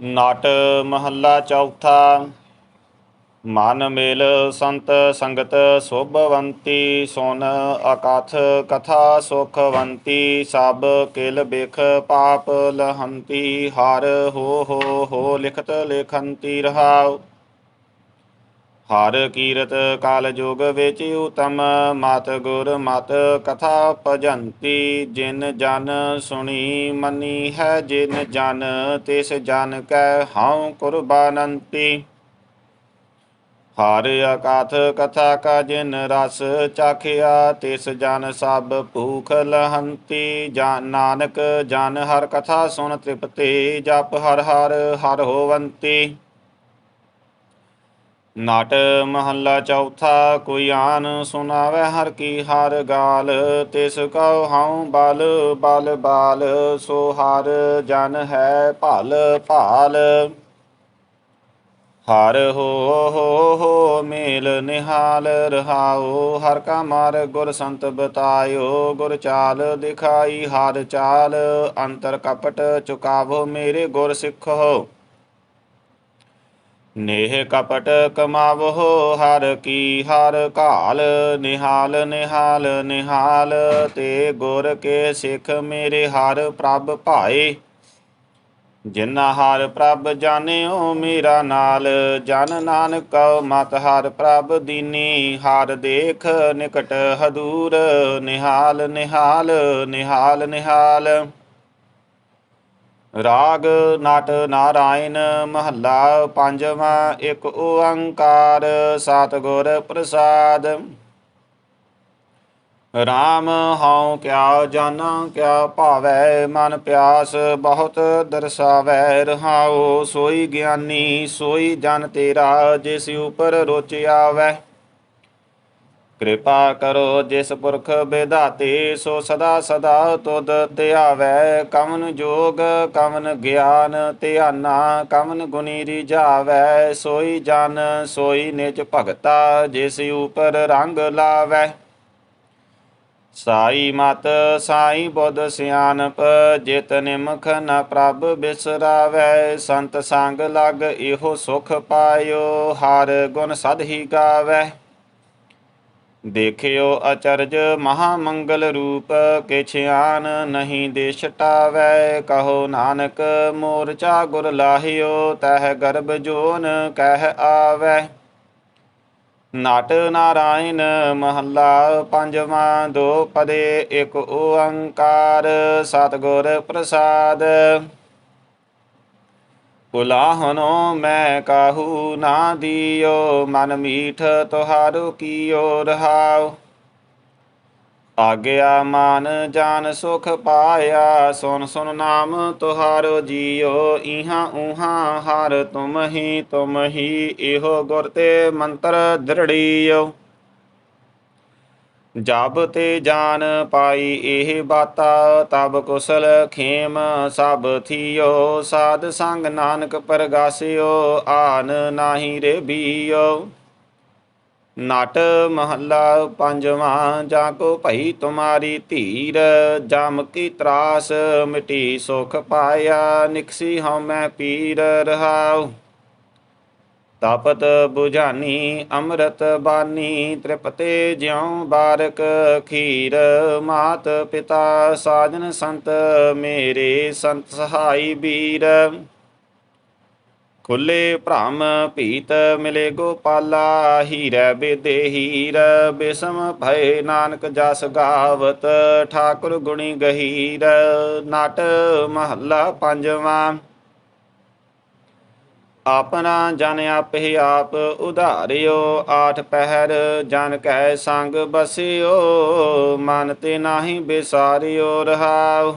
ਨਾਟ ਮਹੱਲਾ ਚੌਥਾ। ਮਨ ਮੇਲ ਸੰਤ ਸੰਗਤ ਸੋਭਵੰਤੀ, ਸੁਨ ਅਕਥ ਕਥਾ ਸੁਖਵੰਤੀ, ਸਭ ਕਿਲ ਬਿਖ ਪਾਪ ਲਹੰਤੀ, ਹਰ ਹੋ ਹੋ ਹੋ ਲਿਖਤ ਲਿਖੰਤੀ ਰਹਾਉ। ਹਰ ਕੀਰਤ ਕਾਲ ਜੋਗ ਵਿੱਚ ਉਤਮ, ਮਤ ਗੁਰ ਮਤ ਕਥਾ ਭਜੰਤੀ, ਜਿਨ ਜਨ ਸੁਣੀ ਮੰਨੀ ਹੈ, ਜਿਨ ਜਨ ਤਿਸ ਜਨ ਕੈ ਹਉ ਕੁਰਬਾਨੰਤੀ। ਹਰ ਅਕਾਥ ਕਥਾ ਕਾ ਜਿਨ ਰਸ ਚਾਖਿਆ, ਤਿਸ ਜਨ ਸਭ ਭੂਖ ਲਹੰਤੀ। ਜਨ ਨਾਨਕ, ਜਨ ਹਰ ਕਥਾ ਸੁਣ ਤ੍ਰਿਪਤੇ, ਜਪ ਹਰ ਹਰ ਹਰ ਹੋਵੰਤੀ। ਨਾਟ ਮਹੱਲਾ ਚੌਥਾ, ਕੋਈ ਆਨ ਸੁਨਾਵੇ ਹਰ ਕੀ ਹਰ ਗਾਲ, ਤਿਸ ਕਉ ਹਉ ਬਲ ਬਲ ਬਾਲ, ਸੋ ਹਰ ਜਨ ਹੈ ਭਲ ਭਾਲ। ਹਰ ਹੋ ਹੋ ਹੋ ਮੇਲ ਨਿਹਾਲ ਰਹਾਉ ਹਰ ਕਾ ਮਾਰ ਗੁਰ ਸੰਤ ਬਤਾਇਓ, ਗੁਰ ਚਾਲ ਦਿਖਾਈ ਹਰ ਚਾਲ, ਅੰਤਰ ਕਪਟ ਚੁਕਾਵੋ, ਮੇਰੇ ਗੁਰ ਸਿੱਖੋ ਨੇਹ ਕਪਟ ਕਮਾਵੋ ਹਰ ਕੀ ਹਰ ਕਾਲ ਨਿਹਾਲ ਨਿਹਾਲ ਨਿਹਾਲ, ਤੇ ਗੁਰ ਕੇ ਸਿੱਖ ਮੇਰੇ ਹਰ ਪ੍ਰਭ ਭਾਏ। ਜਿਨਾ ਹਰ ਪ੍ਰਭ ਜਾਣਿਓ, ਮੇਰਾ ਨਾਲ ਜਨ ਨਾਨਕ ਮਤ ਹਰ ਪ੍ਰਭ ਦੀਨੀ, ਹਰ ਦੇਖ ਨਿਕਟ ਹਦੂਰ, ਨਿਹਾਲ ਨਿਹਾਲ ਨਿਹਾਲ ਨਿਹਾਲ। ਰਾਗ ਨਟ ਨਾਰਾਇਣ ਮਹੱਲਾ ਪੰਜਵਾਂ, ਇੱਕ ਓੰਕਾਰ ਸਤਿਗੁਰ ਪ੍ਰਸਾਦ। RAM ਹਉ ਕਿਆ ਜਾਣਾ ਕਿਆ ਭਾਵੈ ਮਨ ਪਿਆਸ, ਬਹੁਤ ਦਰਸਾਵੈ ਰਹਾਉ। ਸੋਈ ਗਿਆਨੀ, ਸੋਈ ਜਨ ਤੇਰਾ, ਜਿਸ ਉਪਰ ਰੁਚ ਵੈ ਕਿਰਪਾ ਕਰੋ ਜਿਸ ਪੁਰਖ ਵਿਧਾਤੇ, ਸੋ ਸਦਾ ਸਦਾ ਤੁਧ ਧਿਆਵੈ ਕਵਨ ਜੋਗ, ਕਵਨ ਗਿਆਨ, ਧਿਆਨਾ, ਕਵਨ ਗੁਣੀ ਰਿਝਾਵੈ। ਸੋਈ ਜਨ, ਸੋਈ ਨਿਜ ਭਗਤਾ, ਜਿਸ ਉਪਰ ਰੰਗ ਲਾਵੈ। ਸਾਈ ਮਤ, ਸਾਈ ਬੁੱਧ ਸਿਆਨਪ ਜਿਤ ਨਿਮਖ ਨ ਪ੍ਰਭ ਬਿਸਰਾਵੈ। ਸੰਤ ਸੰਗ ਲਗ ਇਹੋ ਸੁਖ ਪਾਇਓ, ਹਰ ਗੁਣ ਸਦ ਹੀ ਗਾਵੈ। ਦੇਖਿਓ ਅਚਰਜ ਮਹਾ ਮੰਗਲ ਰੂਪ ਕਿਛ ਨਹੀਂ ਦੇ ਛਟਾਵੈ ਕਹੋ ਨਾਨਕ, ਮੋਰਚਾ ਗੁਰ ਲਾਹਿਓ, ਤਹ ਗਰਭ ਜੋਨ ਕਹਿ ਆਵੈ। ਨਟ ਨਾਰਾਇਣ ਮਹੱਲਾ ਪੰਜਵਾਂ, ਦੋ ਪਦੇ, ਇੱਕ ਓੰਕਾਰ, ਸਤਿਗੁਰ ਪ੍ਰਸਾਦ। ਪੁਲਾਹਨੋ ਮੈਂ ਕਾਹੂ ਨਾ ਦਿਓ, ਮਨ ਮੀਠ ਤੁਹਾਰੋ ਕੀਓ ਰਹਾਉ। ਆਗਿਆ ਮਾਨ ਜਾਨ ਸੁਖ ਪਾਇਆ, ਸੁਨ ਸੁਨ ਨਾਮ ਤੁਹਾਰੋ ਜੀਓ, ਇਹਾਂ ਉਹਾਂ ਹਰ ਤੁਮ ਹੀ ਤੁਮ ਹੀ ਇਹੋ ਗੁਰ ਤੇ ਮੰਤਰ ਦ੍ਰਿੜੀਓ। ਜਬ ਤੇ ਜਾਨ ਪਾਈ ਇਹ ਬਾਤਾ, ਤਬ ਕੁਸਲ ਖੇਮ ਸਭ ਥੀਓ। ਸਾਧ ਸੰਗ ਨਾਨਕ ਪਰਗਾਸਿਓ, ਆਨ ਨਾਹੀ ਰੇ ਬੀਓ ਨਟ ਮਹੱਲਾ ਪੰਜਵਾਂ, ਜਾ ਕੋ ਭਈ ਤੁਮਾਰੀ ਧੀਰ, ਜਮ ਕੀ ਤਰਾਸ, ਮਿਟੀ ਸੁਖ ਪਾਇਆ, ਨਿਕਸੀ ਹਉ ਮੈਂ ਪੀਰ ਰਹਾਉ। ਤਾਪਤ 부ਝਾਨੀ ਅੰਮ੍ਰਿਤ ਬਾਨੀ, ਤ੍ਰਿਪਤੇ ਜਿਉ ਬਾਰਕ ਖੀਰ ਮਾਤ ਪਿਤਾ ਸਾਜਨ ਸੰਤ ਮੇਰੇ ਸੰਤ ਸਹਾਈ ਵੀਰ। ਖੁੱਲੇ ਭ੍ਰਮ ਭੀਤ ਮਿਲੇ ਗੋਪਾਲਾ, ਹੀਰੇ ਬੇਦੇ ਹੀਰ, ਬਿਸਮ ਭਏ ਨਾਨਕ ਜਸ ਗਾਵਤ, ਠਾਕੁਰ ਗੁਣੀ ਗਹੀਰ, ਨਾਟ ਮਹੱਲਾ ਪੰਜਵਾਂ। ਆਪਣਾ ਜਨ ਆਪੇ ਆਪ ਉਧਾਰਿਓ, ਆਠ ਪਹਿਰ ਜਨ ਕੈ ਸੰਗ ਬਸਿਓ, ਮਨ ਤੇ ਨਾਹੀ ਬਿਸਾਰਿਓ ਰਹਾਉ।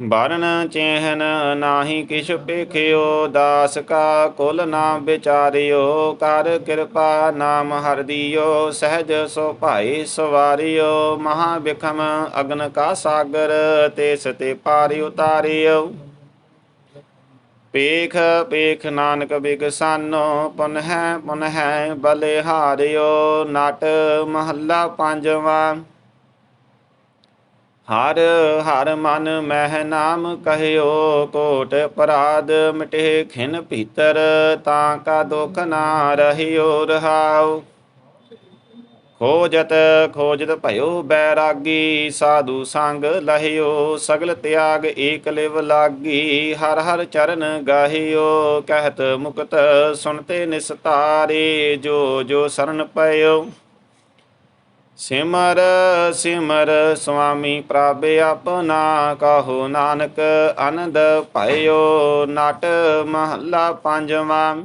ਬਰਨ ਚੇਹਨ ਨਾਹੀ ਕਿਛ ਪੇਖਿਓ ਦਾਸ ਕਾ ਕੁਲ ਨਾ ਵਿਚਾਰਿਓ, ਕਰ ਕਿਰਪਾ ਨਾਮ ਹਰ ਦਿਓ, ਸਹਿਜ ਸੋ ਭਾਈ ਸਵਾਰਿਓ, ਮਹਾ ਬਿਖਮ ਅਗਨ ਕਾ ਸਾਗਰ, ਤਿਸ ਤੇ ਪਾਰਿ ਉਤਾਰਿਓ। ਪੇਖ ਪੇਖ ਨਾਨਕ ਬਿਗਸਾਨੋ ਪੁਨ ਪੁਨਹਿ ਪੁਨ ਹੈ ਬਲਿਹਾਰਿਓ, ਨਟ ਮਹੱਲਾ ਪੰਜਵਾਂ। ਹਰ ਹਰ ਮਨ ਮਹਿ ਨਾਮ ਕਹਿਓ, ਕੋਟ ਅਪਰਾਧ ਮਿਟੇ ਖਿਨ ਭੀਤਰ, ਤਾਂ ਕਾ ਦੁਖ ਨਾ ਰਹਿਓ ਰਹਾਓ। ਖੋਜਤ ਖੋਜਤ ਭਇਓ ਬੈਰਾਗੀ, ਸਾਧੂ ਸੰਗ ਲਹਿਓ, ਸਗਲ ਤਿਆਗ ਏਕ ਲਿਵ ਲਾਗੀ, ਹਰ ਹਰ ਚਰਨ ਗਾਹਿਓ, ਕਹਿਤ ਮੁਕਤ ਸੁਣਤੇ ਨਿਸਤਾਰੇ, ਜੋ ਜੋ ਸਰਨ ਪਇਓ। ਸਿਮਰ ਸਿਮਰ ਸੁਆਮੀ ਪ੍ਰਭ ਆਪਣਾ, ਕਹੋ ਨਾਨਕ ਆਨੰਦ ਭਇਓ, ਨਟ ਮਹੱਲਾ ਪੰਜਵਾਂ।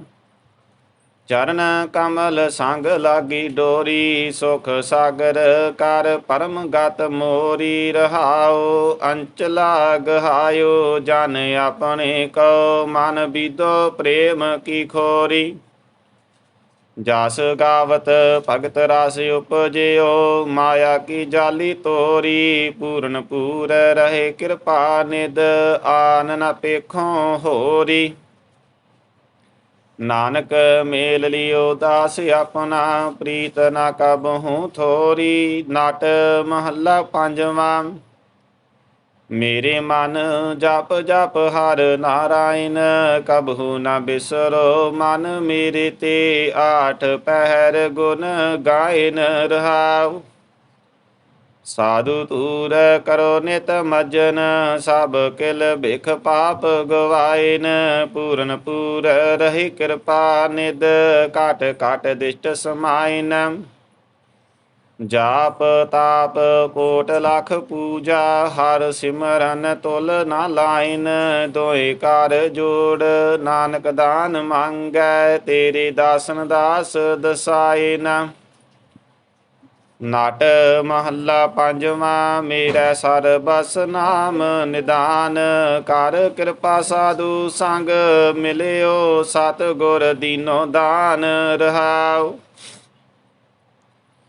ਚਰਨ ਕਮਲ ਸੰਗ ਲਾਗੀ ਡੋਰੀ, ਸੁਖ ਸਾਗਰ ਕਰ ਪਰਮ ਗਤ ਮੋਰੀ ਰਹਾਉ ਅੰਚਲਾ ਗਹਾਇਓ ਜਨ ਆਪਣੇ ਕੋ ਮਨ ਬੀਦੋ ਪ੍ਰੇਮ ਕੀ ਖੋਰੀ। ਜਾਸ ਗਾਵਤ ਭਗਤ ਰਸ ਉਪਜਿਓ, ਮਾਇਆ ਕੀ ਜਾਲੀ ਤੋਰੀ, ਪੂਰਨ ਪੂਰ ਰਹੇ ਕਿਰਪਾ ਨਿਦ ਆਨ ਨ ਪੇਖੋਂ ਹੋਰੀ। ਨਾਨਕ ਮੇਲ ਲਿਓ ਦਾਸ ਆਪਣਾ, ਪ੍ਰੀਤ ਨਾ ਕਬਹੂ ਥੋਰੀ, ਨਾਟ ਮਹੱਲਾ ਪੰਜਵਾਂ। ਮੇਰੇ ਮਨ ਜਪ ਜਪ ਹਰ ਨਾਰਾਇਣ, ਕਬਹੂ ਨਾ ਬਿਸਰੋ ਮਨ ਮੇਰੇ ਤੇ, ਆਠ ਪਹਿਰ ਗੁਣ ਗਾਇਨ ਰਹਾਉ। ਸਾਧੂ ਤੂਰ ਕਰੋ ਨਿਤ ਮਜਨ, ਸਭ ਕਿਲ ਭਿਖ ਪਾਪ ਗਵਾਇਨ। ਪੂਰਨ ਪੂਰ ਰਹੀ ਕਿਰਪਾ ਨਿਦ ਕਾਟ ਕਾਟ ਦਿਸ਼ਟ ਸਮਾਇਨ। ਜਾਪ ਤਾਪ ਕੋਟ ਲਖ ਪੂਜਾ, ਹਰ ਸਿਮਰਨ ਤੁਲ ਨਾ ਲਾਇਨ। ਦੋਏ ਕਰ ਜੋੜ, ਨਾਨਕ ਦਾਨ ਮੰਗੈ, ਤੇਰੇ ਦਾਸਨ ਦਾਸ ਦਸਾਇਨ। ਨਾਟ ਮਹੱਲਾ ਪੰਜਵਾਂ, ਮੇਰਾ ਸਰਬਸ ਨਾਮ ਨਿਦਾਨ। ਕਰ ਕਿਰਪਾ ਸਾਧੂ ਸੰਗ ਮਿਲਿਓ ਸਤ ਗੁਰ ਦੀਨੋ ਦਾਨ ਰਹਾਉ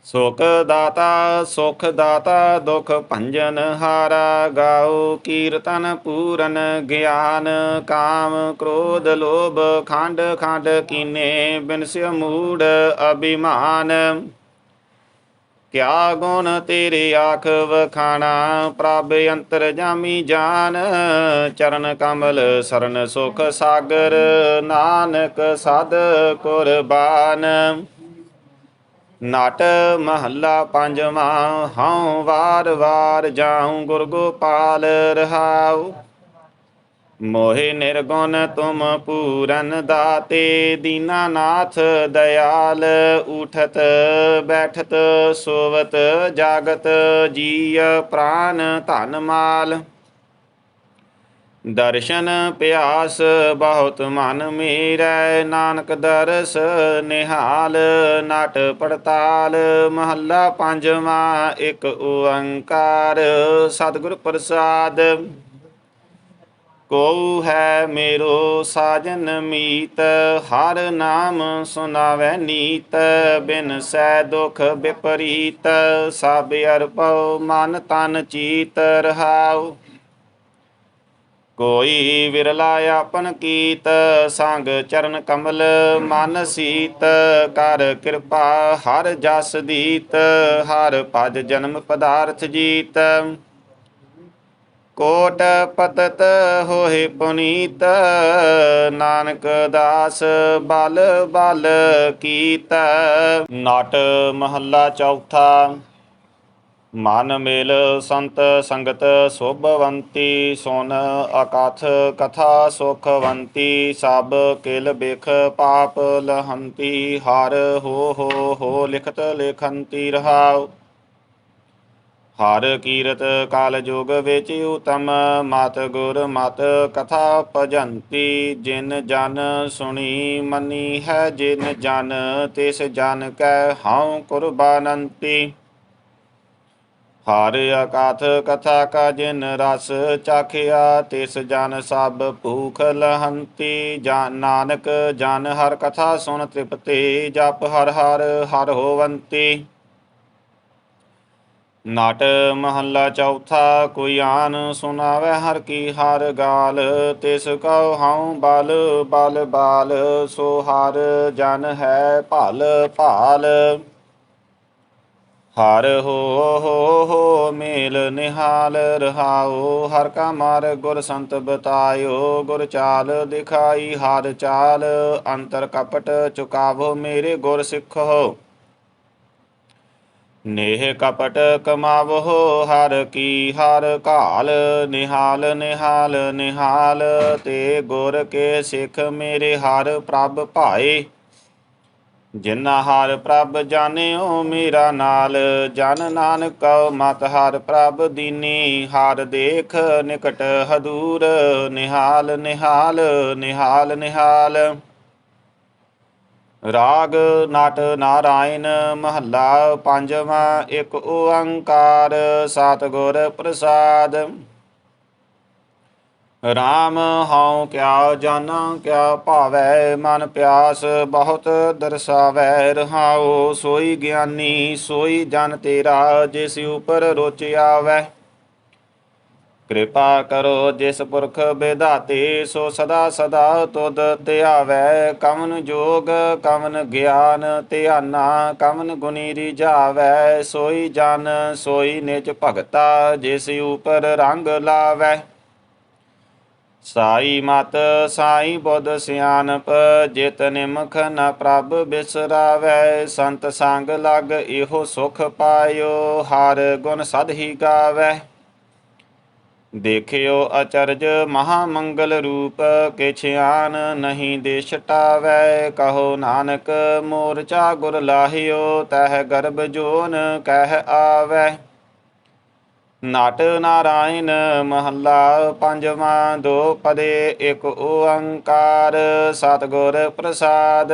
ਸੁਖ ਦਾਤਾ ਸੁਖ ਦਾਤਾ, ਦੁਖ ਭੰਜਨ ਹਾਰਾ ਗਾਓ। ਕੀਰਤਨ ਪੂਰਨ ਗਿਆਨ, ਕਾਮ ਕ੍ਰੋਧ ਲੋਭ, ਖੰਡ ਖੰਡ ਕੀਨੇ ਬਿਨਸਿ ਮੂੜ ਅਭਿਮਾਨ। ਕਿਆ ਗੁਣ ਤੇਰੇ ਆਖ ਵਖਾਣਾ, ਪ੍ਰਭ ਅੰਤਰ ਜਾਮੀ ਜਾਨ। ਚਰਨ ਕਮਲ, ਸਰਨ ਸੁਖ ਸਾਗਰ, ਨਾਨਕ ਸਦ ਕੁਰਬਾਨ। ਨਾਟ ਮਹੱਲਾ ਪੰਜਵਾਂ, ਹਉ ਵਾਰ ਵਾਰ ਜਾਉ ਗੁਰ ਗੋਪਾਲ ਰਹਾਉ। ਮੋਹਿ ਨਿਰਗੁਣ ਤੁਮ ਪੂਰਨ ਦਾਤੇ, ਦੀਨਾਨਾਥ ਦਇਆਲ ਉਠਤ, ਬੈਠਤ, ਸੋਵਤ, ਜਾਗਤ ਜੀਅ ਪ੍ਰਾਨ ਧਨ ਮਾਲ। ਦਰਸ਼ਨ ਪਿਆਸ ਬਹੁਤ ਮਨ ਮੇਰੈ, ਨਾਨਕ ਦਰਸ ਨਿਹਾਲ, ਨਟ ਪੜਤਾਲ, ਮਹੱਲਾ ਪੰਜਵਾਂ ਇੱਕ ਓੰਕਾਰ, ਸਤਿਗੁਰ ਪ੍ਰਸਾਦ। ਕੋ ਹੈ ਮੇਰੋ ਸਾਜਨ ਮੀਤ, ਹਰ ਨਾਮ ਸੁਨਾਵੈ ਨੀਤ, ਬਿਨ ਸੈ ਦੁਖ ਵਿਪਰੀਤ ਸਭ ਅਰਪਉ ਮਨ ਤਨ ਚੀਤ ਰਹਾਉ। ਕੋਈ ਵਿਰਲਾ ਆਪਨ ਕੀਤ, ਸੰਗ ਚਰਨ ਕਮਲ ਮਨ ਸੀਤ, ਕਰ ਕਿਰਪਾ ਹਰ ਜਸ ਦੀਤ, ਹਰ ਭਜ ਜਨਮ ਪਦਾਰਥ ਜੀਤ। ਕੋਟ ਪਤਤ ਹੋਏ ਪੁਨੀਤ, ਨਾਨਕ ਦਾਸ ਬਲ ਬਲ ਕੀਤ। ਨਟ ਮਹੱਲਾ ਚੌਥਾ, ਮਨ ਮੇਲ ਸੰਤ ਸੰਗਤ ਸੋਭਵੰਤੀ, ਸੁਨ ਅਕਥ ਕਥਾ ਸੁਖਵੰਤੀ, ਸਭ ਕਿਲ ਬਿਖ ਪਾਪ ਲਹੰਤੀ, ਹਰ ਹੋ ਹੋ ਹੋ ਲਿਖਤ ਲੇਖੰਤੀ ਰਹਾਉ। ਹਰ ਕੀਰਤ ਕਾਲ ਜੋਗ ਵਿੱਚ ਉਤਮ, ਮਤ ਗੁਰ ਮਤ ਕਥਾ ਭਜੰਤੀ, ਜਿਨ ਜਨ ਸੁਣੀ ਮਨੀ ਹੈ, ਜਿਨ ਜਨ ਤਿਸ ਜਨ ਕੈ ਹਉ ਕੁਰਬਾਨੰਤੀ। ਹਰ ਅਕਾਥ ਕਥਾ ਕਾ ਜਿਨ ਰਸ ਚਾਖਿਆ, ਤਿਸ ਜਨ ਸਭ ਭੂਖ ਲਹੰਤੀ। ਜਨ ਨਾਨਕ ਜਨ ਹਰ ਕਥਾ ਸੁਣ ਤ੍ਰਿਪਤੇ, ਜਪ ਹਰ ਹਰ ਹਰ ਹੋਵੰਤੀ। ਨਾਟ ਮਹੱਲਾ ਚੌਥਾ, ਕੋਈ ਆਨ ਸੁਨਾਵੇ ਹਰ ਕੀ ਹਰ ਗਾਲ, ਤਿਸ ਕਉ ਹਉ ਬਲ ਬਲ ਬਾਲ, ਸੋ ਹਰ ਜਨ ਹੈ ਭਲ ਭਾਲ। ਹਰ ਹੋ ਹੋ ਹੋ ਮੇਲ ਨਿਹਾਲ ਰਹਾਓ ਹਰ ਕਾ ਮਾਰ ਗੁਰ ਸੰਤ ਬਤਾਇਓ, ਗੁਰ ਚਾਲ ਦਿਖਾਈ ਹਰ ਚਾਲ, ਅੰਤਰ ਕਪਟ ਚੁਕਾਵੋ ਮੇਰੇ ਗੁਰ ਸਿੱਖੋ ਨੇਹ ਕਪਟ ਕਮਾਵੋ, ਹਰ ਕੀ ਹਰ ਕਾਲ ਨਿਹਾਲ ਨਿਹਾਲ ਨਿਹਾਲ, ਤੇ ਗੁਰ ਕੇ ਸਿੱਖ ਮੇਰੇ ਹਰ ਪ੍ਰਭ ਭਾਏ। ਜਿਨਾ ਹਰ ਪ੍ਰਭ ਜਾਣਿਓ, ਮੇਰਾ ਨਾਲ ਜਨ ਨਾਨਕ ਮਤ ਹਰ ਪ੍ਰਭ ਦੀਨੀ, ਹਰ ਦੇਖ ਨਿਕਟ ਹਦੂਰ, ਨਿਹਾਲ ਨਿਹਾਲ ਨਿਹਾਲ ਨਿਹਾਲ। ਰਾਗ ਨਾਟ ਨਾਰਾਇਣ ਮਹੱਲਾ ਪੰਜਵਾਂ, ਇੱਕ ਓੰਕਾਰ ਸਤਿਗੁਰ ਪ੍ਰਸਾਦ। RAM ਹਉ ਕਿਆ ਜਾਣਾ ਕਿਆ ਭਾਵੈ ਮਨ ਪਿਆਸ, ਬਹੁਤ ਦਰਸਾਵੈ ਰਹਾਉ, ਸੋਈ ਗਿਆਨੀ, ਸੋਈ ਜਨ ਤੇਰਾ, ਜਿਸ ਉਪਰ ਰੋਚਿਆ ਵੈ ਕਿਰਪਾ ਕਰੋ ਜਿਸ ਪੁਰਖ ਵਿਧਾਤੇ, ਸੋ ਸਦਾ ਸਦਾ ਤੁਧ ਧਿਆਵੈ। ਕਵਨ ਜੋਗ, ਕਵਨ ਗਿਆਨ, ਧਿਆਨਾ, ਕਵਨ ਗੁਣੀ ਰਿਝਾਵੈ। ਸੋਈ ਜਨ, ਸੋਈ ਨਿਜ ਭਗਤਾ, ਜਿਸ ਉਪਰ ਰੰਗ ਲਾਵੈ। ਸਾਈ ਮਤ, ਸਾਈ ਬੁੱਧ ਸਿਆਨਪ ਜਿਤ ਨਿਮਖ ਨ ਪ੍ਰਭ ਬਿਸਰਾਵੈ। ਸੰਤ ਸੰਗ ਲਗ ਇਹੋ ਸੁਖ ਪਾਇਓ, ਹਰ ਗੁਣ ਸਦ ਹੀ ਗਾਵੈ। ਦੇਖਿਓ ਅਚਰਜ ਮਹਾ ਮੰਗਲ ਰੂਪ ਕਿਛ ਨਹੀਂ ਦੇ ਕਹੋ ਨਾਨਕ ਮੋਰਚਾ ਗੁਰ ਲਾਹਿਓ, ਤਹ ਗਰਭ ਜੋਨ ਕਹਿ ਆਵੈ। ਨਟ ਨਾਰਾਇਣ ਮਹੱਲਾ ਪੰਜਵਾਂ, ਦੋ ਪਦੇ, ਇੱਕ ਓੰਕਾਰ, ਸਤਿਗੁਰ ਪ੍ਰਸਾਦ।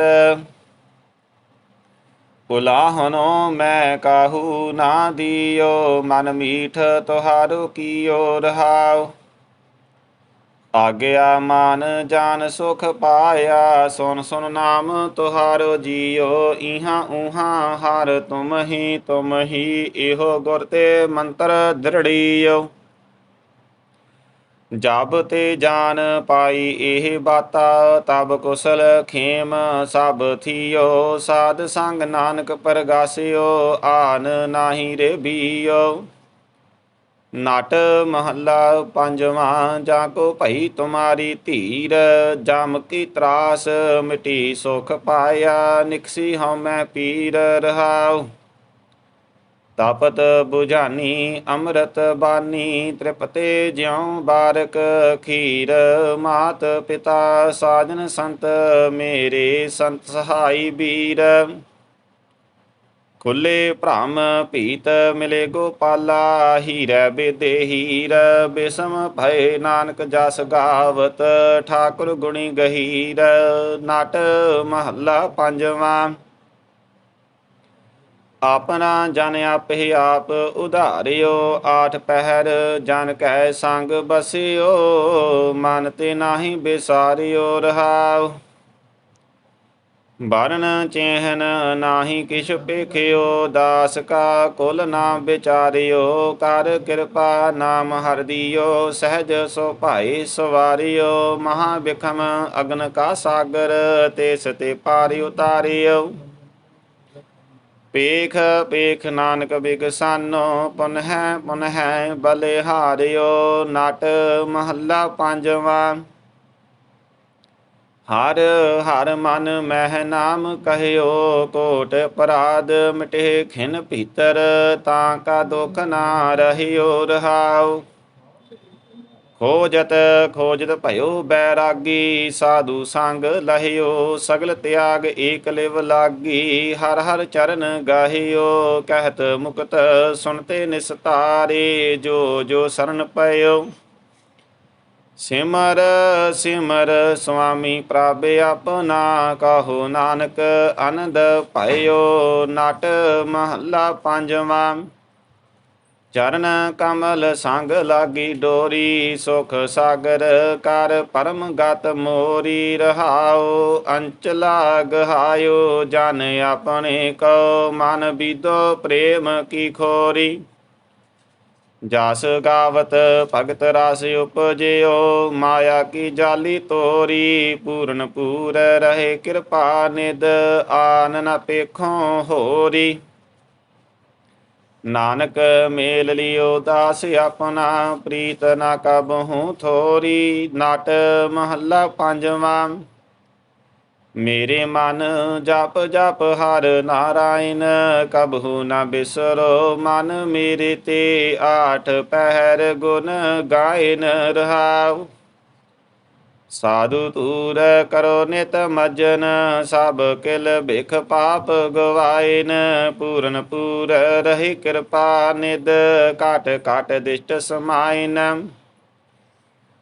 ਉਲਾਹਨੋ ਮੈਂ ਕਾਹੂ ਨਾ ਦਿਓ, ਮਨ ਮੀਠ ਤੁਹਾਰੋ ਕੀਓ ਰਹਾਉ। ਆਗਿਆ ਮਾਨ ਜਾਨ ਸੁਖ ਪਾਇਆ, ਸੁਨ ਸੁਨ ਨਾਮ ਤੁਹਾਰੋ ਜੀਓ, ਇਹਾ ਉਹਾ ਹਰ ਤੁਮ ਹੀ ਤੁਮ ਹੀ, ਇਹੋ ਗੁਰ ਤੇ ਮੰਤਰ ਦ੍ਰਿੜੀਓ। ਜਬ ਤੇ ਜਾਨ ਪਾਈ ਇਹ ਬਾਤਾ, ਤਬ ਕੁਸਲ ਖੇਮ ਸਭ ਥੀਓ। ਸਾਧ ਸੰਗ ਨਾਨਕ ਪਰਗਾਸਿਓ, ਆਨ ਨਾਹੀ ਰੇ ਬੀਓ ਨਟ ਮਹੱਲਾ ਪੰਜਵਾਂ, ਜਾ ਕੋ ਭਈ ਤੁਮਾਰੀ ਧੀਰ, ਜਮ ਕੀ ਤਰਾਸ ਮਿਟੀ ਸੁਖ ਪਾਇਆ, ਨਿਕਸੀ ਹਉ ਮੈਂ ਪੀਰ ਰਹਾਉ। ਤਾਪਤ 부ਝਾਨੀ ਅੰਮ੍ਰਿਤ ਬਾਨੀ, ਤ੍ਰਿਪਤੇ ਜਿਉ ਬਾਰਕ ਖੀਰ ਮਾਤ ਪਿਤਾ ਸਾਜਨ ਸੰਤ ਮੇਰੇ ਸੰਤ ਸਹਾਈ ਵੀਰ। ਖੁੱਲੇ ਭ੍ਰਮ ਭੀਤ ਮਿਲੇ ਗੋਪਾਲਾ, ਹੀਰੇ ਬੇਦੇ ਹੀਰ, ਬਿਸਮ ਭਏ ਨਾਨਕ ਜਸ ਗਾਵਤ, ਠਾਕੁਰ ਗੁਣੀ ਗਹੀਰ, ਨਾਟ ਮਹੱਲਾ ਪੰਜਵਾਂ। ਆਪਣਾ ਜਨ ਆਪੇ ਆਪ ਉਧਾਰਿਓ, ਆਠ ਪਹਿਰ ਜਨ ਕੈ ਸੰਗ ਬਸਿਓ, ਮਨ ਤੇ ਨਾਹੀ ਬਿਸਾਰਿਓ ਰਹਾਉ। ਬਰਨ ਚਿਹਨ ਨਾਹੀ ਕਿਛ ਪੇਖਿਓ ਦਾਸ ਕਾ ਕੁਲ ਨਾ ਵਿਚਾਰਿਓ, ਕਰ ਕਿਰਪਾ ਨਾਮ ਹਰ ਦਿਓ, ਸਹਿਜ ਸੋ ਭਾਈ ਸਵਾਰਿਓ, ਮਹਾ ਬਿਖਮ ਅਗਨ ਕਾ ਸਾਗਰ, ਤਿਸ ਤੇ ਪਾਰਿ ਉਤਾਰਿਓ। ਪੇਖ ਪੇਖ ਨਾਨਕ ਬਿਗਸਾਨੋ ਪੁਨ ਪੁਨਹਿ ਪੁਨ ਹੈ ਬਲਿਹਾਰਿਓ, ਨਟ ਮਹੱਲਾ ਪੰਜਵਾਂ। ਹਰ ਹਰ ਮਨ ਮਹਿ ਨਾਮ ਕਹਿਓ, ਕੋਟ ਅਪਰਾਧ ਮਿਟੇ ਖਿਨ ਭੀਤਰ, ਤਾਂ ਕਾ ਦੁਖ ਨਾ ਰਹਿਓ ਰਹਾਉ ਖੋਜਤ ਖੋਜਤ ਭਇਓ ਬੈਰਾਗੀ, ਸਾਧੂ ਸੰਗ ਲਹਿਓ, ਸਗਲ ਤਿਆਗ ਏਕ ਲਿਵ ਲਾਗੀ, ਹਰ ਹਰ ਚਰਨ ਗਾਹਿਓ, ਕਹਿਤ ਮੁਕਤ ਸੁਣਤੇ ਨਿਸਤਾਰੇ, ਜੋ ਜੋ ਸਰਨ ਪਇਓ। ਸਿਮਰ ਸਿਮਰ ਸੁਆਮੀ ਪ੍ਰਭ ਆਪਣਾ, ਕਹੋ ਨਾਨਕ ਆਨੰਦ ਭਇਓ, ਨਟ ਮਹੱਲਾ ਪੰਜਵਾਂ। ਚਰਨ ਕਮਲ ਸੰਗ ਲਾਗੀ ਡੋਰੀ, ਸੁਖ ਸਾਗਰ ਕਰ ਪਰਮ ਗਤ ਮੋਰੀ, ਰਹਾਉ ਅੰਚਲਾ ਗਹਾਇਓ ਜਨ ਆਪਣੇ ਕੋ ਮਨ ਬੀਦੋ ਪ੍ਰੇਮ ਕੀ ਖੋਰੀ। ਜਾਸ ਗਾਵਤ ਭਗਤ ਰਸ ਉਪਜਿਓ, ਮਾਇਆ ਕੀ ਜਾਲੀ ਤੋਰੀ, ਪੂਰਨ ਪੂਰ ਰਹੇ ਕਿਰਪਾ ਨਿਦ ਆਨ ਨ ਪੇਖੋਂ ਹੋਰੀ। ਨਾਨਕ ਮੇਲ ਲਿਓ ਦਾਸ ਆਪਣਾ, ਪ੍ਰੀਤ ਨਾ ਕਬਹੂ ਥੋਰੀ, ਨਾਟ ਮਹੱਲਾ ਪੰਜਵਾਂ। ਮੇਰੇ ਮਨ ਜਪ ਜਪ ਹਰ ਨਾਰਾਇਣ ਕਬਹੂ ਨਾ ਬਿਸਰੋ ਮਨ ਮੇਰੇ ਤੇ ਆਠ ਪਹਿਰ ਗੁਣ ਗਾਇਨ ਰਹਾਉ। ਸਾਧੂ ਤੂਰ ਕਰੋ ਨਿਤ ਮਜਨ, ਸਭ ਕਿਲ ਬਿਖ ਪਾਪ ਗਵਾਇਨ। ਪੂਰਨ ਪੂਰ ਰਹੀ ਕਿਰਪਾ ਨਿਦ ਕਾਟ ਕਾਟ ਦਿਸ਼ਟ ਸਮਾਇਨ।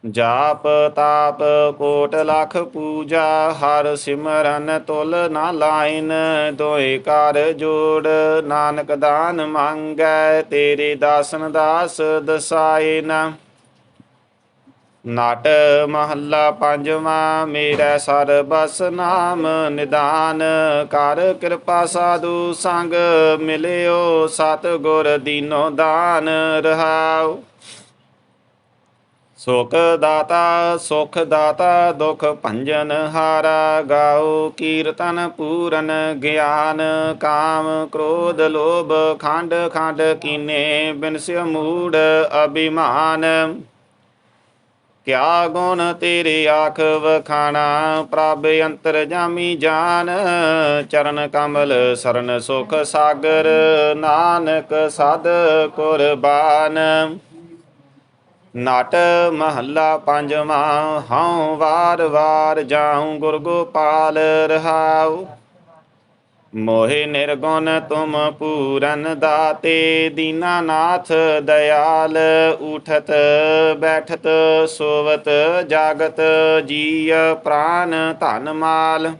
ਜਾਪ ਤਾਪ ਕੋਟ ਲਖ ਪੂਜਾ, ਹਰ ਸਿਮਰਨ ਤੁਲ ਨਾ ਲਾਇਨ। ਦੋਏ ਕਰ ਜੋੜ, ਨਾਨਕ ਦਾਨ ਮੰਗੈ, ਤੇਰੇ ਦਾਸਨ ਦਾਸ ਦਸਾਇਨ। ਨਾਟ ਮਹੱਲਾ ਪੰਜਵਾਂ, ਮੇਰਾ ਸਰ ਬਸ ਨਾਮ ਨਿਦਾਨ ਕਰ, ਕਿਰਪਾ ਸਾਧੂ ਸੰਗ ਮਿਲਿਓ ਸਤ ਗੁਰ ਦੀਨੋ ਦਾਨ ਰਹਾਉ। ਸੁਖ ਦਾਤਾ ਸੁਖ ਦਾਤਾ, ਦੁਖ ਭੰਜਨ ਹਾਰਾ ਗਾਓ ਕੀਰਤਨ ਪੂਰਨ ਗਿਆਨ, ਕਾਮ ਕ੍ਰੋਧ ਲੋਭ ਖੰਡ ਖੰਡ ਕੀਨੇ, ਬਿਨਸਿ ਮੂੜ ਅਭਿਮਾਨ। ਕਿਆ ਗੁਣ ਤੇਰੇ ਆਖ ਵਖਾਣਾ, ਪ੍ਰਭ ਅੰਤਰ ਜਾਮੀ ਜਾਨ। ਚਰਨ ਕਮਲ, ਸਰਨ ਸੁਖ ਸਾਗਰ, ਨਾਨਕ ਸਦ ਕੁਰਬਾਨ। ਨਟ ਮਹੱਲਾ ਪੰਜਵਾਂ, ਹਉ ਵਾਰ ਵਾਰ ਜਾਉ ਗੁਰ ਗੋਪਾਲ ਰਹਾਉ। ਮੋਹਿ ਨਿਰਗੁਣ ਤੁਮ ਪੂਰਨ ਦਾਤੇ, ਦੀਨਾਨਾਥ ਦਇਆਲ ਉਠਤ, ਬੈਠਤ, ਸੋਵਤ, ਜਾਗਤ ਜੀ ਪ੍ਰਾਨ ਧਨ ਮਾਲ।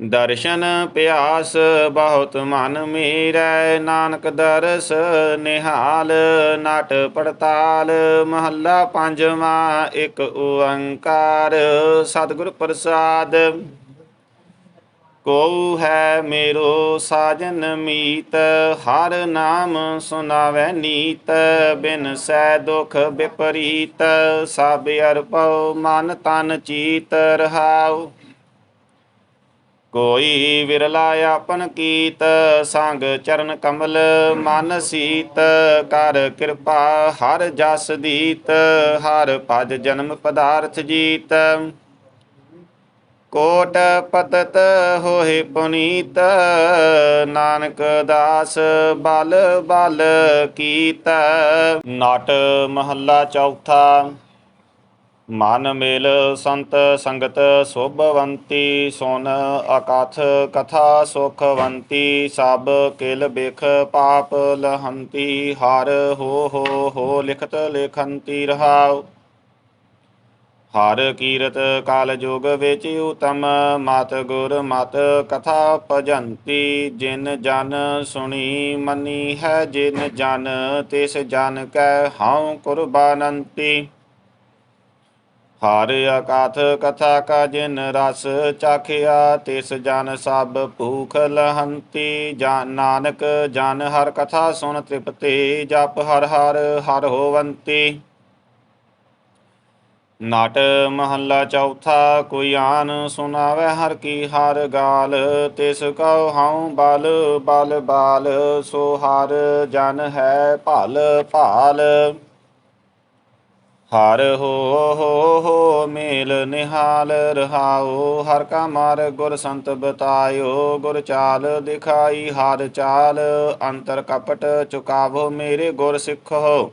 ਦਰਸ਼ਨ ਪਿਆਸ ਬਹੁਤ ਮਨ ਮੇਰੈ, ਨਾਨਕ ਦਰਸ ਨਿਹਾਲ, ਨਟ ਪੜਤਾਲ, ਮਹੱਲਾ ਪੰਜਵਾਂ, ਇੱਕ ਓੰਕਾਰ। ਸਤਿਗੁਰ ਪ੍ਰਸਾਦ। ਕੋ ਹੈ ਮੇਰੋ ਸਾਜਨ ਮੀਤ, ਹਰ ਨਾਮ ਸੁਨਾਵੈ ਨੀਤ, ਬਿਨ ਸੈ ਦੁਖ ਵਿਪਰੀਤ ਸਭ ਅਰਪਉ ਮਨ ਤਨ ਚੀਤ ਰਹਾਉ। ਕੋਈ ਵਿਰਲਾ ਆਪਨ ਕੀਤ, ਸੰਗ ਚਰਨ ਕਮਲ ਮਨ ਸੀਤ, ਕਰ ਕਿਰਪਾ ਹਰ ਜਸ ਦੀਤ, ਹਰ ਭਜ ਜਨਮ ਪਦਾਰਥ ਜੀਤ। ਕੋਟ ਪਤਤ ਹੋਏ ਪੁਨੀਤ, ਨਾਨਕ ਦਾਸ ਬਲ ਬਲ ਕੀਤ। ਨਟ ਮਹੱਲਾ ਚੌਥਾ, ਮਨ ਮੇਲ ਸੰਤ ਸੰਗਤ ਸੋਭਵੰਤੀ, ਸੁਨ ਅਕਥ ਕਥਾ ਸੁਖਵੰਤੀ, ਸਭ ਕਿਲ ਬਿਖ ਪਾਪ ਲਹੰਤੀ, ਹਰ ਹੋ ਹੋ ਹੋ ਲਿਖਤ ਲਿਖੰਤੀ ਰਹਾਉ। ਹਰ ਕੀਰਤ ਕਾਲ ਜੋਗ ਵਿੱਚ ਉਤਮ, ਮਤ ਗੁਰ ਮਤ ਕਥਾ ਭਜੰਤੀ, ਜਿਨ ਜਨ ਸੁਣੀ ਮਨੀ ਹੈ, ਜਿਨ ਜਨ ਤਿਸ ਜਨ ਕੈ ਹਉ ਕੁਰਬਾਨੰਤੀ। ਹਰ ਅਕਾਥ ਕਥਾ ਕਾ ਜਿਨ ਰਸ ਚਾਖਿਆ, ਤਿਸ ਜਨ ਸਭ ਭੂਖ ਲਹੰਤੀ। ਜਨ ਨਾਨਕ, ਜਨ ਹਰ ਕਥਾ ਸੁਣ ਤ੍ਰਿਪਤੇ, ਜਪ ਹਰ ਹਰ ਹਰ ਹੋਵੰਤੀ। ਨਾਟ ਮਹੱਲਾ ਚੌਥਾ, ਕੋਈ ਆਨ ਸੁਨਾਵੇ ਹਰ ਕੀ ਹਰ ਗਾਲ, ਤਿਸ ਕਉ ਹਉ ਬਲ ਬਲ ਬਾਲ, ਸੋ ਹਰ ਜਨ ਹੈ ਭਲ ਭਾਲ। ਹਰ ਹੋ ਹੋ ਹੋ ਮੇਲ ਨਿਹਾਲ ਰਹਾਉ, ਹਰ ਕਾ ਮਾਰ ਗੁਰ ਸੰਤ ਬਤਾਇਓ, ਗੁਰ ਚਾਲ ਦਿਖਾਈ ਹਰ ਚਾਲ, ਅੰਤਰ ਕਪਟ ਚੁਕਾਵੋ ਮੇਰੇ ਗੁਰ ਸਿੱਖੋ।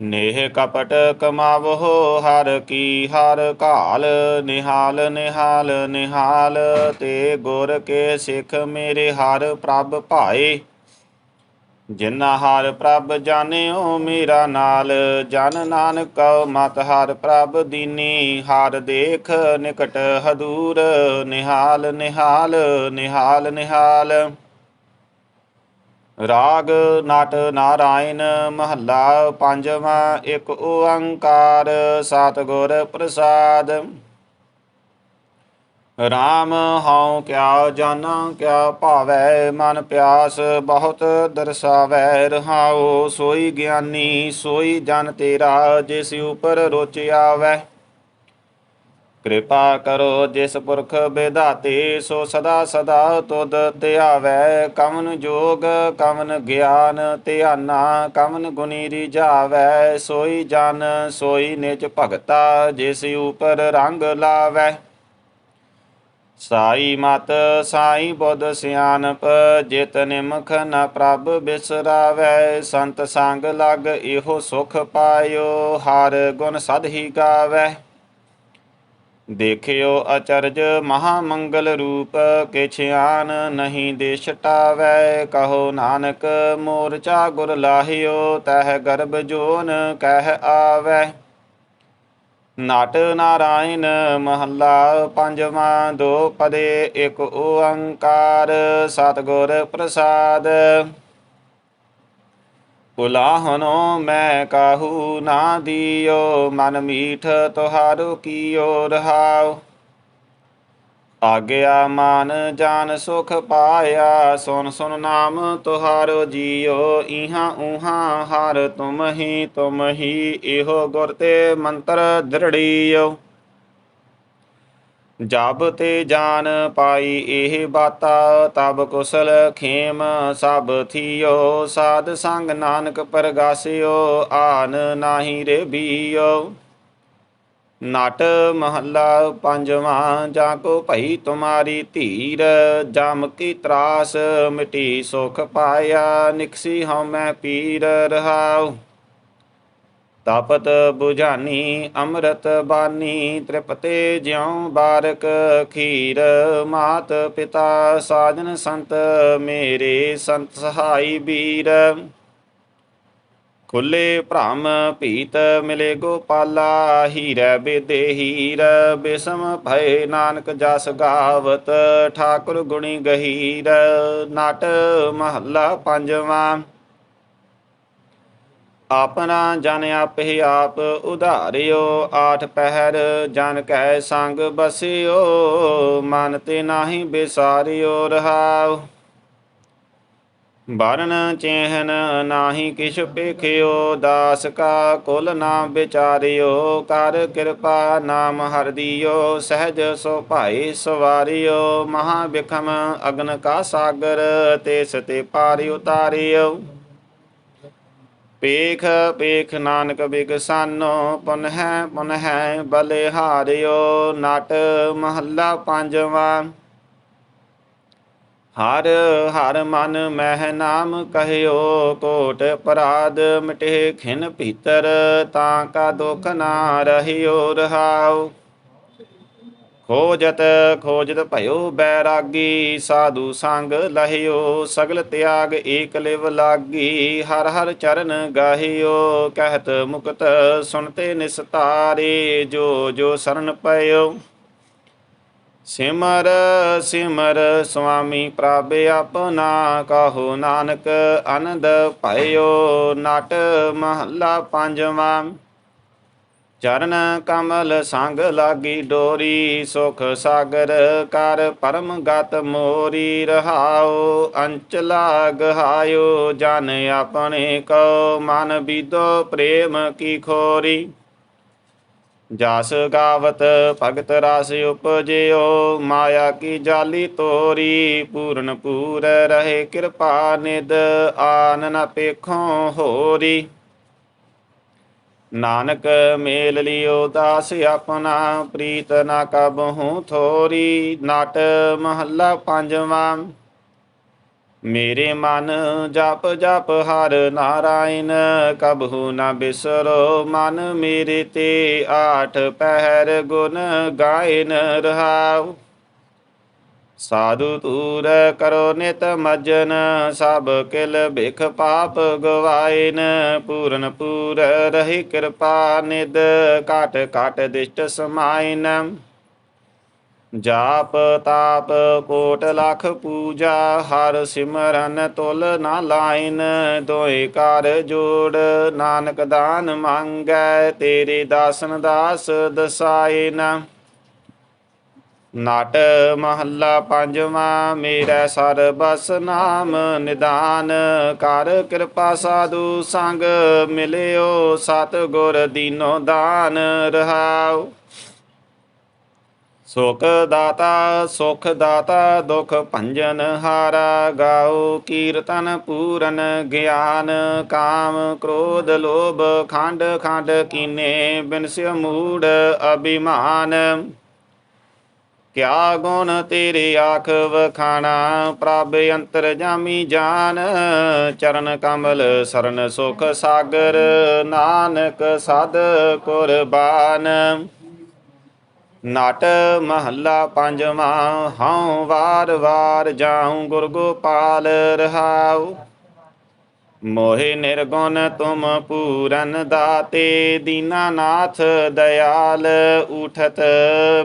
ਨੇਹ ਕਪਟ ਕਮਾਵੋ ਹਰ ਕੀ ਹਰ ਕਾਲ ਨਿਹਾਲ ਨਿਹਾਲ ਨਿਹਾਲ, ਤੇ ਗੁਰ ਕੇ ਸਿੱਖ ਮੇਰੇ ਹਰ ਪ੍ਰਭ ਭਾਏ। ਜਿਨਾ ਹਰ ਪ੍ਰਭ ਜਾਣਿਓ, ਮੇਰਾ ਨਾਲ ਜਨ ਨਾਨਕ ਮਤ ਹਰ ਪ੍ਰਭ ਦੀਨੀ, ਹਰ ਦੇਖ ਨਿਕਟ ਹਦੂਰ, ਨਿਹਾਲ ਨਿਹਾਲ ਨਿਹਾਲ ਨਿਹਾਲ। ਰਾਗ ਨਟ ਨਾਰਾਇਣ ਮਹੱਲਾ ਪੰਜਵਾਂ, ਇੱਕ ਓੰਕਾਰ ਸਤਿਗੁਰ ਪ੍ਰਸਾਦ। ਰਾਮ ਹਉ ਕਿਆ ਜਾਣਾ ਕਿਆ ਭਾਵੈ, ਮਨ ਪਿਆਸ ਬਹੁਤ ਦਰਸਾਵੈ, ਰਹਾਉ ਸੋਈ ਗਿਆਨੀ ਸੋਈ ਜਨ ਤੇਰਾ, ਜਿਸ ਉਪਰ ਰੋਚਿਆ ਵੈ ਕਿਰਪਾ ਕਰੋ ਜਿਸ ਪੁਰਖ ਵਿਧਾਤੇ, ਸੋ ਸਦਾ ਸਦਾ ਤੁਧ ਧਿਆਵੈ ਕਵਨ ਜੋਗ ਕਵਨ ਗਿਆਨ, ਧਿਆਨਾ ਕਵਨ ਗੁਣੀ ਰਿਝਾਵੈ। ਸੋਈ ਜਨ, ਸੋਈ ਨਿਜ ਭਗਤਾ, ਜਿਸ ਉਪਰ ਰੰਗ ਲਾਵੈ। ਸਾਈ ਮਤ, ਸਾਈ ਬੁੱਧ ਸਿਆਨਪ ਜਿਤ ਨਿਮਖ ਨ ਪ੍ਰਭ ਬਿਸਰਾਵੈ। ਸੰਤ ਸੰਗ ਲਗ ਇਹੋ ਸੁਖ ਪਾਇਓ, ਹਰ ਗੁਣ ਸਦ ਹੀ ਗਾਵੈ। ਦੇਖਿਓ ਅਚਰਜ ਮਹਾ ਮੰਗਲ ਰੂਪ ਕਿਛ ਨਹੀਂ ਦੇ ਛਟਾਵੈ ਕਹੋ ਨਾਨਕ, ਮੋਰਚਾ ਗੁਰ ਲਾਹਿਓ, ਤਹ ਗਰਭ ਜੋਨ ਕਹਿ ਆਵੈ। ਨਟ ਨਾਰਾਇਣ ਮਹੱਲਾ ਪੰਜਵਾਂ, ਦੋ ਪਦੇ ਇੱਕ ਓੰਕਾਰ, ਸਤਿਗੁਰ ਪ੍ਰਸਾਦ। ਉਲਾਹਨੋ ਮੈਂ ਕਾਹੂ ਨਾ ਦਿਓ, ਮਨ ਮੀਠ ਤੁਹਾਰੋ ਕੀਓ ਰਹਾਓ ਆਗਿਆ ਮਾਨ ਜਾਨ ਸੁਖ ਪਾਇਆ ਸੁਨ ਸੁਨ ਨਾਮ ਤੁਹਾਰੋ ਜੀਓ, ਇਹਾਂ ਉਹਾਂ ਹਰ ਤੁਮ ਹੀ ਤੁਮ ਹੀ, ਇਹੋ ਗੁਰ ਤੇ ਮੰਤਰ ਦ੍ਰਿੜੀਓ। ਜਬ ਤੇ ਜਾਨ ਪਾਈ ਇਹ ਬਾਤਾ, ਤਬ ਕੁਸਲ ਖੇਮ ਸਭ ਥੀਓ। ਸਾਧ ਸੰਗ ਨਾਨਕ ਪਰਗਾਸਿਓ, ਆਨ ਨਾਹੀ ਰੇ ਬੀਓ ਨਟ ਮਹੱਲਾ ਪੰਜਵਾਂ, ਜਾ ਕੋ ਭਈ ਤੁਮਾਰੀ ਧੀਰ, ਜਮ ਕੀ ਤਰਾਸ ਮਿਟੀ ਸੁਖ ਪਾਇਆ, ਨਿਕਸੀ ਹਉ ਮੈਂ ਪੀਰ ਰਹਾਉ। ਤਾਪਤ 부ਝਾਨੀ ਅੰਮ੍ਰਿਤ ਬਾਨੀ, ਤ੍ਰਿਪਤੇ ਜਿਉ ਬਾਰਕ ਖੀਰ ਮਾਤ ਪਿਤਾ ਸਾਜਨ ਸੰਤ ਮੇਰੇ ਸੰਤ ਸਹਾਈ ਵੀਰ। ਖੁੱਲੇ ਭ੍ਰਮ ਭੀਤ ਮਿਲੇ ਗੋਪਾਲਾ, ਹੀਰੇ ਬੇਦੇ ਹੀਰ, ਬਿਸਮ ਭਏ ਨਾਨਕ ਜਸ ਗਾਵਤ, ਠਾਕੁਰ ਗੁਣੀ ਗਹੀਰ, ਨਾਟ ਮਹੱਲਾ ਪੰਜਵਾਂ। ਆਪਣਾ ਜਨ ਆਪੇ ਆਪ ਉਧਾਰਿਓ, ਆਠ ਪਹਿਰ ਜਨ ਕੈ ਸੰਗ ਬਸਿਓ, ਮਨ ਤੇ ਨਾਹੀ ਬਿਸਾਰਿਓ ਰਹਾਉ। ਬਰਨ ਚੇਹਨ ਨਾਹੀ ਕਿਛ ਪੇਖਿਓ ਦਾਸ ਕਾ ਕੁਲ ਨਾ ਵਿਚਾਰਿਓ, ਕਰ ਕਿਰਪਾ ਨਾਮ ਹਰਦੀਓ ਸਹਿਜ ਸੋ ਭਾਈ ਸਵਾਰਿਓ ਮਹਾ ਬਿਖਮ ਅਗਨ ਕਾ ਸਾਗਰ, ਤਿਸ ਤੇ ਪਾਰਿ ਉਤਾਰਿਓ। ਪੇਖ ਪੇਖ ਨਾਨਕ ਬਿਗਸਾਨੋ ਪੁਨਹਿ ਪੁਨਹਿ ਬਲਿਹਾਰਿਓ ਨਟ ਮਹੱਲਾ ਪੰਜਵਾਂ। ਹਰ ਹਰ ਮਨ ਮਹਿ ਨਾਮ ਕਹਿਓ, ਕੋਟ ਅਪਰਾਧ ਮਿਟੇ ਖਿਨ ਭੀਤਰ, ਤਾਂ ਕਾ ਦੁਖ ਨਾ ਰਹਿਓ ਰਹਾਉ ਖੋਜਤ ਖੋਜਤ ਭਇਓ ਬੈਰਾਗੀ, ਸਾਧੂ ਸੰਗ ਲਹਿਓ, ਸਗਲ ਤਿਆਗ ਏਕ ਲਿਵ ਲਾਗੀ, ਹਰ ਹਰ ਚਰਨ ਗਾਹਿਓ, ਕਹਿਤ ਮੁਕਤ ਸੁਣਤੇ ਨਿਸਤਾਰੇ, ਜੋ ਜੋ ਸਰਨ ਪਇਓ। ਸਿਮਰ ਸਿਮਰ ਸੁਆਮੀ ਪ੍ਰਭ ਆਪਣਾ, ਕਹੋ ਨਾਨਕ ਆਨੰਦ ਭਇਓ, ਨਟ ਮਹੱਲਾ ਪੰਜਵਾਂ। ਚਰਨ ਕਮਲ ਸੰਗ ਲਾਗੀ ਡੋਰੀ, ਸੁਖ ਸਾਗਰ ਕਰ ਪਰਮ ਗਤ ਮੋਰੀ, ਰਹਾਉ ਅੰਚਲਾ ਗਹਾਇਓ ਜਨ ਆਪਣੇ ਕੋ ਮਨ ਬੀਦੋ ਪ੍ਰੇਮ ਕੀ ਖੋਰੀ। ਜਾਸ ਗਾਵਤ ਭਗਤ ਰਸ ਉਪਜਿਓ, ਮਾਇਆ ਕੀ ਜਾਲੀ ਤੋਰੀ, ਪੂਰਨ ਪੂਰ ਰਹੇ ਕਿਰਪਾ ਨਿਦ ਆਨ ਨ ਪੇਖੋਂ ਹੋਰੀ। ਨਾਨਕ ਮੇਲ ਲਿਓ ਦਾਸ ਆਪਣਾ, ਪ੍ਰੀਤ ਨਾ ਕਬਹੂ ਥੋਰੀ, ਨਾਟ ਮਹੱਲਾ ਪੰਜਵਾਂ। ਮੇਰੇ ਮਨ ਜਪ ਜਪ ਹਰ ਨਾਰਾਇਣ ਕਬਹੂ ਨਾ ਬਿਸਰੋ ਮਨ ਮੇਰੇ ਤੇ, ਆਠ ਪਹਿਰ ਗੁਣ ਗਾਇਨ ਰਹਾਉ। ਸਾਧੂ ਤੂਰ ਕਰੋ ਨਿਤ ਮਜਨ, ਸਭ ਕਿਲ ਭਿਖ ਪਾਪ ਗਵਾਇਨ। ਪੂਰਨ ਪੂਰ ਰਹੀ ਕਿਰਪਾ ਨਿਦ ਕਾਟ ਕਾਟ ਦਿਸ਼ਟ ਸਮਾਇਨ। ਜਾਪ ਤਾਪ ਕੋਟ ਲਖ ਪੂਜਾ, ਹਰ ਸਿਮਰਨ ਤੁਲ ਨਾ ਲਾਇਨ। ਦੋਏ ਕਰ ਜੋੜ, ਨਾਨਕ ਦਾਨ ਮੰਗੈ, ਤੇਰੇ ਦਾਸਨ ਦਾਸ ਦਸਾਇਨ। ਨਾਟ ਮਹੱਲਾ ਪੰਜਵਾਂ, ਮੇਰਾ ਸਰਬਸ ਨਾਮ ਨਿਦਾਨ ਕਰ। ਕਿਰਪਾ ਸਾਧੂ ਸੰਗ ਮਿਲਿਓ ਸਤ ਗੁਰ ਦੀਨੋ ਦਾਨ ਰਹਾਉ। ਸੁਖ ਦਾਤਾ ਸੁਖ ਦਾਤਾ, ਦੁਖ ਭੰਜਨ ਹਾਰਾ ਗਾਓ ਕੀਰਤਨ ਪੂਰਨ ਗਿਆਨ, ਕਾਮ ਕ੍ਰੋਧ ਲੋਭ, ਖੰਡ ਖੰਡ ਕੀਨੇ, ਬਿਨਸਿ ਮੂੜ ਅਭਿਮਾਨ। ਕਿਆ ਗੁਣ ਤੇਰੇ ਆਖ ਵਖਾਣਾ, ਪ੍ਰਭ ਅੰਤਰ ਜਾਮੀ ਜਾਨ। ਚਰਨ ਕਮਲ, ਸਰਨ ਸੁਖ ਸਾਗਰ, ਨਾਨਕ ਸਦ ਕੁਰਬਾਨ। ਨਾਟ ਮਹੱਲਾ ਪੰਜਵਾਂ, ਹਉ ਵਾਰ ਵਾਰ ਜਾਉ ਗੁਰ ਗੋਪਾਲ ਰਹਾਉ। ਮੋਹਿ ਨਿਰਗੁਣ ਤੁਮ ਪੂਰਨ ਦਾਤੇ, ਦੀਨਾਨਾਥ ਦਇਆਲ ਉਠਤ,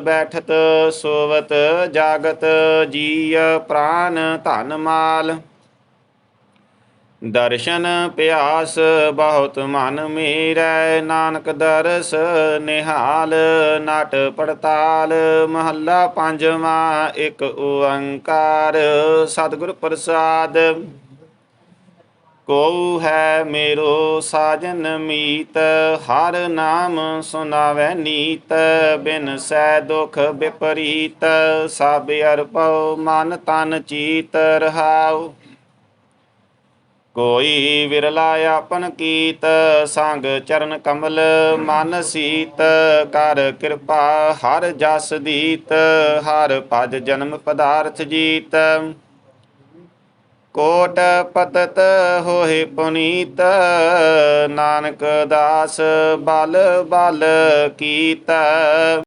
ਬੈਠਤ, ਸੋਵਤ, ਜਾਗਤ ਜੀਅ ਪ੍ਰਾਨ ਧਨ ਮਾਲ। ਦਰਸ਼ਨ ਪਿਆਸ ਬਹੁਤ ਮਨ ਮੇਰੈ, ਨਾਨਕ ਦਰਸ ਨਿਹਾਲ, ਨਟ ਪੜਤਾਲ, ਮਹੱਲਾ ਪੰਜਵਾਂ, ਇੱਕ ਓੰਕਾਰ। ਸਤਿਗੁਰ ਪ੍ਰਸਾਦ। ਕੋ ਹੈ ਮੇਰੋ ਸਾਜਨ ਮੀਤ, ਹਰ ਨਾਮ ਸੁਨਾਵੈ ਨੀਤ, ਬਿਨ ਸੈ ਦੁਖ ਵਿਪਰੀਤ ਸਭ ਅਰਪਉ ਮਨ ਤਨ ਚੀਤ ਰਹਾਉ। ਕੋਈ ਵਿਰਲਾ ਆਪਨ ਕੀਤ, ਸੰਗ ਚਰਨ ਕਮਲ ਮਨ ਸੀਤ, ਕਰ ਕਿਰਪਾ ਹਰ ਜਸ ਦੀਤ, ਹਰ ਭਜ ਜਨਮ ਪਦਾਰਥ ਜੀਤ। ਕੋਟ ਪਤਤ ਹੋਏ ਪੁਨੀਤ ਨਾਨਕ ਦਾਸ ਬਲ ਬਲ ਕੀਤ।